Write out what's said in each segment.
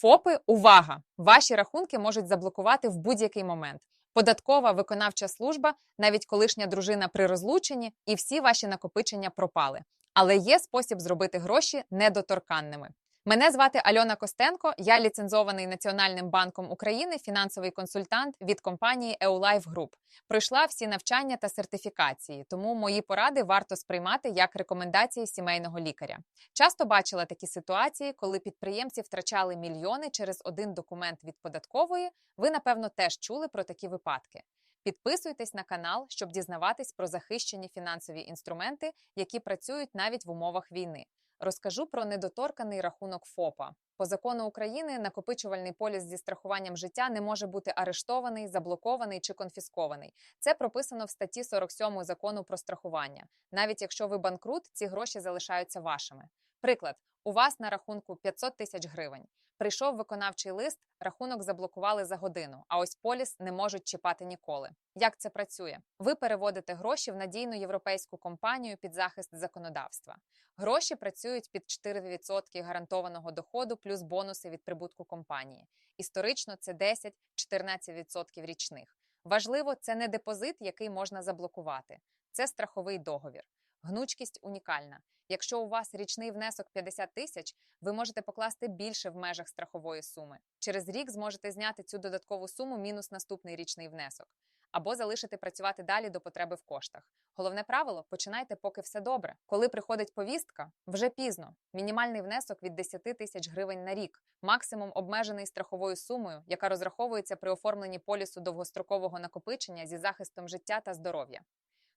ФОПи, увага! Ваші рахунки можуть заблокувати в будь-який момент. Податкова виконавча служба, навіть колишня дружина при розлученні, і всі ваші накопичення пропали. Але є спосіб зробити гроші недоторканними. Мене звати Альона Костенко. Я ліцензований Національним банком України, фінансовий консультант від компанії EULife Group. Пройшла всі навчання та сертифікації, тому мої поради варто сприймати як рекомендації сімейного лікаря. Часто бачила такі ситуації, коли підприємці втрачали мільйони через один документ від податкової. Ви, напевно, теж чули про такі випадки. Підписуйтесь на канал, щоб дізнаватись про захищені фінансові інструменти, які працюють навіть в умовах війни. Розкажу про недоторканий рахунок ФОПа. По закону України накопичувальний поліс зі страхуванням життя не може бути арештований, заблокований чи конфіскований. Це прописано в статті 47 закону про страхування. Навіть якщо ви банкрут, ці гроші залишаються вашими. Приклад: у вас на рахунку 500 тисяч гривень. Прийшов виконавчий лист, рахунок заблокували за годину, а ось поліс не можуть чіпати ніколи. Як це працює? Ви переводите гроші в надійну європейську компанію під захист законодавства. Гроші працюють під 4% гарантованого доходу плюс бонуси від прибутку компанії. Історично це 10-14% річних. Важливо, це не депозит, який можна заблокувати. Це страховий договір. Гнучкість унікальна. Якщо у вас річний внесок 50 тисяч, ви можете покласти більше в межах страхової суми. Через рік зможете зняти цю додаткову суму мінус наступний річний внесок, або залишити працювати далі до потреби в коштах. Головне правило починайте, поки все добре. Коли приходить повістка, вже пізно. Мінімальний внесок від 10 тисяч гривень на рік, максимум обмежений страховою сумою, яка розраховується при оформленні полісу довгострокового накопичення зі захистом життя та здоров'я.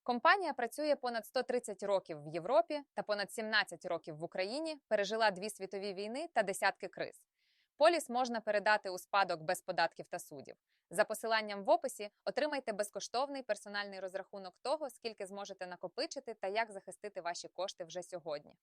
Компанія працює понад 130 років в Європі та понад 17 років в Україні, пережила дві світові війни та десятки криз. Поліс можна передати у спадок без податків та судів. За посиланням в описі отримайте безкоштовний персональний розрахунок того, скільки зможете накопичити та як захистити ваші кошти вже сьогодні.